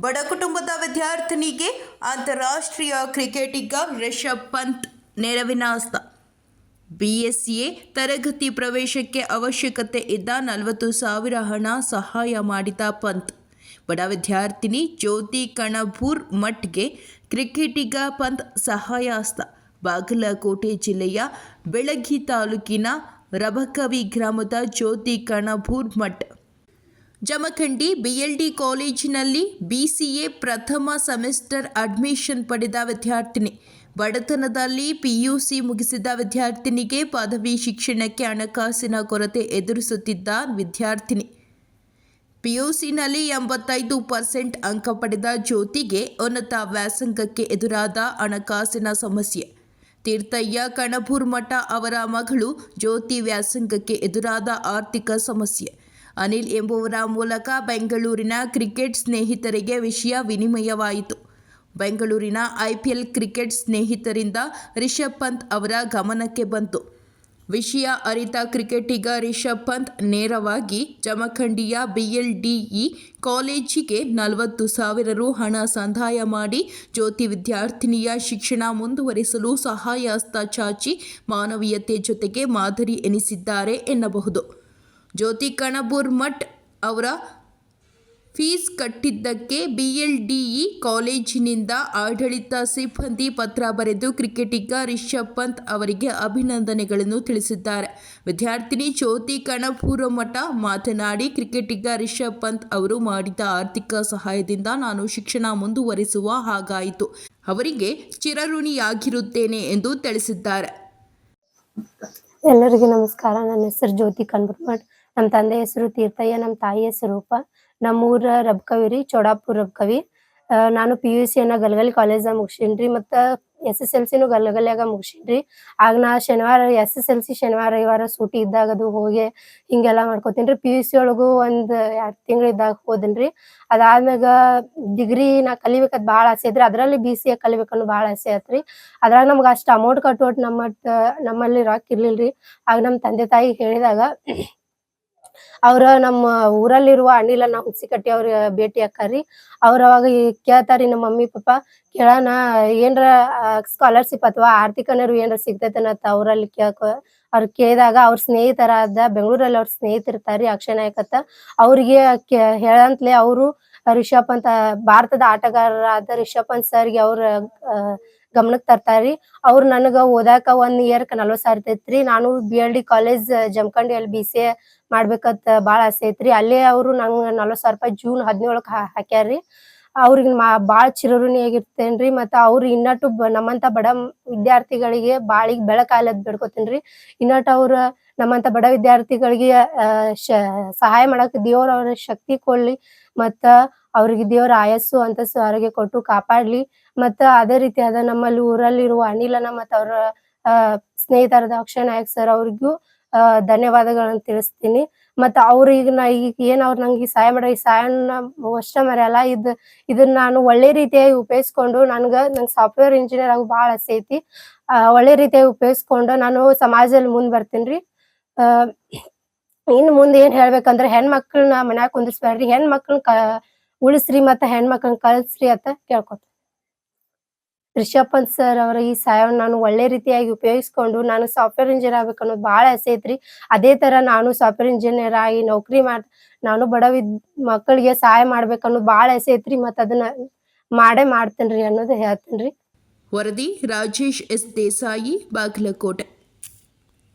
ಬಡ ಕುಟುಂಬದ ವಿದ್ಯಾರ್ಥಿನಿಗೆ ಅಂತಾರಾಷ್ಟ್ರೀಯ ಕ್ರಿಕೆಟಿಗ ರಿಷಬ್ ಪಂತ್ ನೆರವಿನ ಹಸ್ತ. ಎ ತರಗತಿ ಪ್ರವೇಶಕ್ಕೆ ಅವಶ್ಯಕತೆ ಇದ್ದ ನಲವತ್ತು ಸಾವಿರ ಹಣ ಸಹಾಯ ಮಾಡಿದ ಪಂತ್. ಬಡ ವಿದ್ಯಾರ್ಥಿನಿ ಜ್ಯೋತಿ ಕಣಬೂರ್ ಮಠ್ಗೆ ಕ್ರಿಕೆಟಿಗ ಪಂತ್ ಸಹಾಯ ಹಸ್ತ. ಬಾಗಲಕೋಟೆ ಜಿಲ್ಲೆಯ ಬೆಳಗಿ ತಾಲೂಕಿನ ರಬಕವಿ ಗ್ರಾಮದ ಜ್ಯೋತಿ ಕಣಬೂರ್ ಮಠ್. ಜಮಖಂಡಿ ಬಿಎಲ್ಡಿ ಕಾಲೇಜಿನಲ್ಲಿ ಬಿಸಿಎ ಪ್ರಥಮ ಸೆಮಿಸ್ಟರ್ ಅಡ್ಮಿಷನ್ ಪಡೆದ ವಿದ್ಯಾರ್ಥಿನಿ. ಬಡತನದಲ್ಲಿ ಪಿಯುಸಿ ಮುಗಿಸಿದ ವಿದ್ಯಾರ್ಥಿನಿಗೆ ಪದವಿ ಶಿಕ್ಷಣಕ್ಕೆ ಹಣಕಾಸಿನ ಕೊರತೆ ಎದುರಿಸುತ್ತಿದ್ದ ವಿದ್ಯಾರ್ಥಿನಿ. ಪಿಯುಸಿನಲ್ಲಿ ಎಂಬತ್ತೈದು ಪರ್ಸೆಂಟ್ ಅಂಕ ಪಡೆದ ಜ್ಯೋತಿಗೆ ಉನ್ನತ ವ್ಯಾಸಂಗಕ್ಕೆ ಎದುರಾದ ಹಣಕಾಸಿನ ಸಮಸ್ಯೆ. ತೀರ್ಥಯ್ಯ ಕಣಬೂರ್ ಮಠ ಅವರ ಮಗಳು ಜ್ಯೋತಿ ವ್ಯಾಸಂಗಕ್ಕೆ ಎದುರಾದ ಆರ್ಥಿಕ ಸಮಸ್ಯೆ. ಅನಿಲ್ ಎಂಬುವರ ಮೂಲಕ ಬೆಂಗಳೂರಿನ ಕ್ರಿಕೆಟ್ ಸ್ನೇಹಿತರಿಗೆ ವಿಷಯ ವಿನಿಮಯವಾಯಿತು. ಬೆಂಗಳೂರಿನ ಐಪಿಎಲ್ ಕ್ರಿಕೆಟ್ ಸ್ನೇಹಿತರಿಂದ ರಿಷಬ್ ಪಂತ್ ಅವರ ಗಮನಕ್ಕೆ ಬಂತು. ವಿಷಯ ಅರಿತ ಕ್ರಿಕೆಟಿಗ ರಿಷಬ್ ಪಂತ್ ನೇರವಾಗಿ ಜಮಖಂಡಿಯ ಬಿಎಲ್ಡಿಇ ಕಾಲೇಜಿಗೆ ನಲವತ್ತು ಸಾವಿರ ರು ಹಣ ಸಂದಾಯ ಮಾಡಿ ಜ್ಯೋತಿ ವಿದ್ಯಾರ್ಥಿನಿಯ ಶಿಕ್ಷಣ ಮುಂದುವರಿಸಲು ಸಹಾಯ ಹಸ್ತ ಚಾಚಿ ಮಾನವೀಯತೆ ಜೊತೆಗೆ ಮಾದರಿ ಎನಿಸಿದ್ದಾರೆ ಎನ್ನಬಹುದು. ಜ್ಯೋತಿ ಕಣಬೂರ್ ಮಠ್ ಅವರ ಫೀಸ್ ಕಟ್ಟಿದ್ದಕ್ಕೆ ಬಿ ಎಲ್ ಡಿ ಇ ಕಾಲೇಜಿನಿಂದ ಆಡಳಿತ ಸಿಬ್ಬಂದಿ ಪತ್ರ ಬರೆದು ಕ್ರಿಕೆಟಿಗ ರಿಷಬ್ ಪಂತ್ ಅವರಿಗೆ ಅಭಿನಂದನೆಗಳನ್ನು ತಿಳಿಸಿದ್ದಾರೆ. ವಿದ್ಯಾರ್ಥಿನಿ ಜ್ಯೋತಿ ಕಣಪೂರ ಮಠ ಮಾತನಾಡಿ, ಕ್ರಿಕೆಟಿಗ ರಿಷಬ್ ಪಂತ್ ಅವರು ಮಾಡಿದ ಆರ್ಥಿಕ ಸಹಾಯದಿಂದ ನಾನು ಶಿಕ್ಷಣ ಮುಂದುವರಿಸುವ ಹಾಗಾಯಿತು. ಅವರಿಗೆ ಚಿರಋಣಿಯಾಗಿರುತ್ತೇನೆ ಎಂದು ತಿಳಿಸಿದ್ದಾರೆ. ಎಲ್ಲರಿಗೂ ನಮಸ್ಕಾರ. ನನ್ನ ಹೆಸರು ಜ್ಯೋತಿ ಕನ್ಬರ್ಮಠ್ ನಮ್ಮ ತಂದೆ ಹೆಸರು ತೀರ್ಥಯ್ಯ ನಮ್ಮ ತಾಯಿ ಹೆಸರು ರೂಪ. ನಮ್ಮೂರ ರಬ್ಕವಿ ರೀ, ಚೋಡಾಪುರ ರಬ್ಕವಿ ನಾನು ಪಿ ಯು ಸಿಯನ್ನ ಗಲಗಲಿ ಕಾಲೇಜಾಗ ಮುಗಿಸಿನ್ರಿ ಮತ್ತು ಎಸ್ ಎಸ್ ಎಲ್ ಸಿನೂ ಗಲಗಲ್ಯಾಗ ಮುಗಿಸಿನ್ರಿ ಆಗ ನಾ ಶನಿವಾರ ಎಸ್ ಎಸ್ ಎಲ್ ಸಿ ಶನಿವಾರ, ರವಿವಾರ ಸೂಟಿ ಇದ್ದಾಗ ಅದು ಹೋಗಿ ಹಿಂಗೆಲ್ಲ ಮಾಡ್ಕೋತೀನಿ ಪಿ ಯು ಸಿ ಒಳಗೂ ಒಂದು ಎರಡು ತಿಂಗಳು ಇದ್ದಾಗ ಹೋದನ್ರಿ ಅದಾದ್ಮ್ಯಾಗ ಡಿಗ್ರಿ ನಾ ಕಲಿಬೇಕಾದ ಭಾಳ ಆಸೆ ಐತ್ರಿ ಅದರಲ್ಲಿ ಬಿ ಸಿ ಎ ಕಲಿಬೇಕನ್ನೋ ಭಾಳ ಆಸೆ ಐತ್ರಿ ಅದ್ರಾಗ ನಮ್ಗೆ ಅಷ್ಟು ಅಮೌಂಟ್ ಕಟ್ಟೋಟ್ ನಮ್ಮ, ನಮ್ಮಲ್ಲಿ ರೊಕ್ಕ ಇರ್ಲಿಲ್ರಿ. ಆಗ ನಮ್ಮ ತಂದೆ ತಾಯಿ ಹೇಳಿದಾಗ ಅವ್ರ ನಮ್ಮ ಊರಲ್ಲಿರುವ ಅನಿಲನ್ನ ಹುಣ್ಸಿಕಟ್ಟಿ ಅವ್ರ ಭೇಟಿ ಹಾಕಾರಿ ಅವ್ರ ಅವಾಗ ಕೇಳ್ತಾರಿ ನಮ್ಮ ಮಮ್ಮಿ, ಪಪ್ಪ, ಕೇಳೋಣ, ಏನ್ರ ಸ್ಕಾಲರ್ಶಿಪ್ ಅಥವಾ ಆರ್ಥಿಕ ನೆರವು ಏನ್ರ ಸಿಗ್ತೈತನತ್ತ ಅವ್ರಲ್ಲಿ ಕೇಳ್ಕೊ, ಅವ್ರ ಕೇಳಿದಾಗ ಅವ್ರ ಸ್ನೇಹಿತರಾದ ಬೆಂಗಳೂರಲ್ಲಿ ಅವ್ರ ಸ್ನೇಹಿತರಿರ್ತಾರಿ ಅಕ್ಷಯ ನಾಯಕತ್ತ ಅವ್ರಿಗೆ ಹೇಳಂತ್ಲೆ ಅವರು ರಿಷಬ್ ಅಂತ ಭಾರತದ ಆಟಗಾರರಾದ ರಿಷಬ್ ಪಂತ್ ಸರ್ಗೆ ಅವ್ರ ಗಮನಕ್ಕೆ ತರ್ತಾರಿ ಅವ್ರು ನನಗ ಓದಾಕ ಒನ್ ಇಯರ್ ನಲ್ವತ್ ಸಾವಿರ ಇರ್ತೈತ್ರಿ. ನಾನು B L D college Jamkhandi ಅಲ್ಲಿ ಬಿ ಸಿ ಎ ಮಾಡ್ಬೇಕಂತ ಬಾಳ ಆಸೆ ಐತ್ರಿ. ಅಲ್ಲೇ ಅವ್ರು ನಂಗ ನಲ್ವತ್ ಸಾವಿರ ರೂಪಾಯಿ ಜೂನ್ ಹದಿನೇಳಕ್ ಹಾಕ್ಯಾರ್ರಿ. ಅವ್ರಿಗೆ ಭಾಳ ಚಿರಋಣಿಯಾಗಿರ್ತೇನ್ರಿ ಮತ್ತ ಅವ್ರು ಇನ್ನಟ್ಟು ನಮ್ಮಂತ ಬಡ ವಿದ್ಯಾರ್ಥಿಗಳಿಗೆ ಬಾಳಿಗೆ ಬೆಳಕಾಲದ್ ಬಿಡ್ಕೋತೇನ್ರಿ. ಇನ್ನಟ್ಟು ಅವ್ರ ನಮ್ಮಂತ ಬಡ ವಿದ್ಯಾರ್ಥಿಗಳಿಗೆ ಸಹಾಯ ಮಾಡಕ್ ದೇವ್ರ ಅವ್ರ ಶಕ್ತಿ ಕೊಡ್ಲಿ. ಮತ್ತ ಅವ್ರಿಗೆ ದೇವ್ರ ಆಯಸ್ಸು, ಅಂತಸ್ಸು, ಆರೋಗ್ಯ ಕೊಟ್ಟು ಕಾಪಾಡ್ಲಿ. ಮತ್ತ ಅದೇ ರೀತಿಯಾದ ನಮ್ಮಲ್ಲಿ ಊರಲ್ಲಿರುವ ಅನಿಲನ ಮತ್ತ ಅವ್ರ ಸ್ನೇಹಿತರದ ಅಕ್ಷಯ್ ನಾಯಕ್ ಸರ್ ಅವ್ರಿಗೂ ಅಹ್ ಧನ್ಯವಾದಗಳನ್ನ ತಿಳಿಸ್ತೀನಿ. ಮತ್ತ ಅವ್ರ ಈಗ ನಾ ಈಗ ಏನ್ ಅವ್ರ ನಂಗೆ ಸಹಾಯ ಮಾಡೋ, ಈ ಸಹಾಯನ ವರ್ಷ ಮರೆಯಲ್ಲ, ಇದ್, ಇದನ್ನ ನಾನು ಒಳ್ಳೆ ರೀತಿಯಾಗಿ ಉಪಯೋಗಿಸ್ಕೊಂಡು ನನ್ಗ, ನಂಗೆ ಸಾಫ್ಟ್ವೇರ್ ಇಂಜಿನಿಯರ್ ಆಗಿ ಬಹಳ ಆಸೆ ಐತಿ. ಒಳ್ಳೆ ರೀತಿಯಾಗಿ ಉಪಯೋಗಿಸ್ಕೊಂಡು ನಾನು ಸಮಾಜದಲ್ಲಿ ಮುಂದ್ ಬರ್ತೀನ್ರಿ ಆ, ಇನ್ ಮುಂದ್ ಏನ್ ಹೇಳ್ಬೇಕಂದ್ರ ಹೆಣ್ಮಕ್ಳನ್ನ ಮನ್ಯಾಗ ಕುಂದಿರ್ಸ್ಬ್ಯಾಡ್ರಿ ಹೆಣ್ಮಕ್ಳನ್ನ ಕ, ಉಳಿಸ್ರಿ ಮತ್ತ ಹೆಣ್ಮಕ್ಳನ್ನ ಕಳಿಸ್ರಿ ಅಂತ ಕೇಳ್ಕೊತ ರಿಷಬ್ ಸರ್ ಅವರ ಈ ಸಹಾಯವನ್ನು ನಾನು ಒಳ್ಳೆ ರೀತಿಯಾಗಿ ಉಪಯೋಗಿಸ್ಕೊಂಡು ನಾನು ಸಾಫ್ಟ್ವೇರ್ ಇಂಜಿನಿಯರ್ ಆಗ್ಬೇಕು ಅನ್ನೋದು ಬಹಳ ಆಸೆ ಐತ್ರಿ. ಅದೇ ತರ ನಾನು ಸಾಫ್ಟ್ವೇರ್ ಇಂಜಿನಿಯರ್ ಆಗಿ ನೌಕರಿ ಮಾಡ್, ನಾನು ಬಡ ವಿದ್, ಮಕ್ಕಳಿಗೆ ಸಹಾಯ ಮಾಡ್ಬೇಕು ಅನ್ನೋದು ಬಹಳ ಆಸೆ ಐತ್ರಿ. ಮತ್ತ ಅದನ್ನ ಮಾಡೇ ಮಾಡ್ತೇನ್ರಿ ಅನ್ನೋದು ಹೇಳ್ತೇನ್ರಿ. ವರದಿ ರಾಜೇಶ್ ಎಸ್ ದೇಸಾಯಿ, ಬಾಗಲಕೋಟೆ.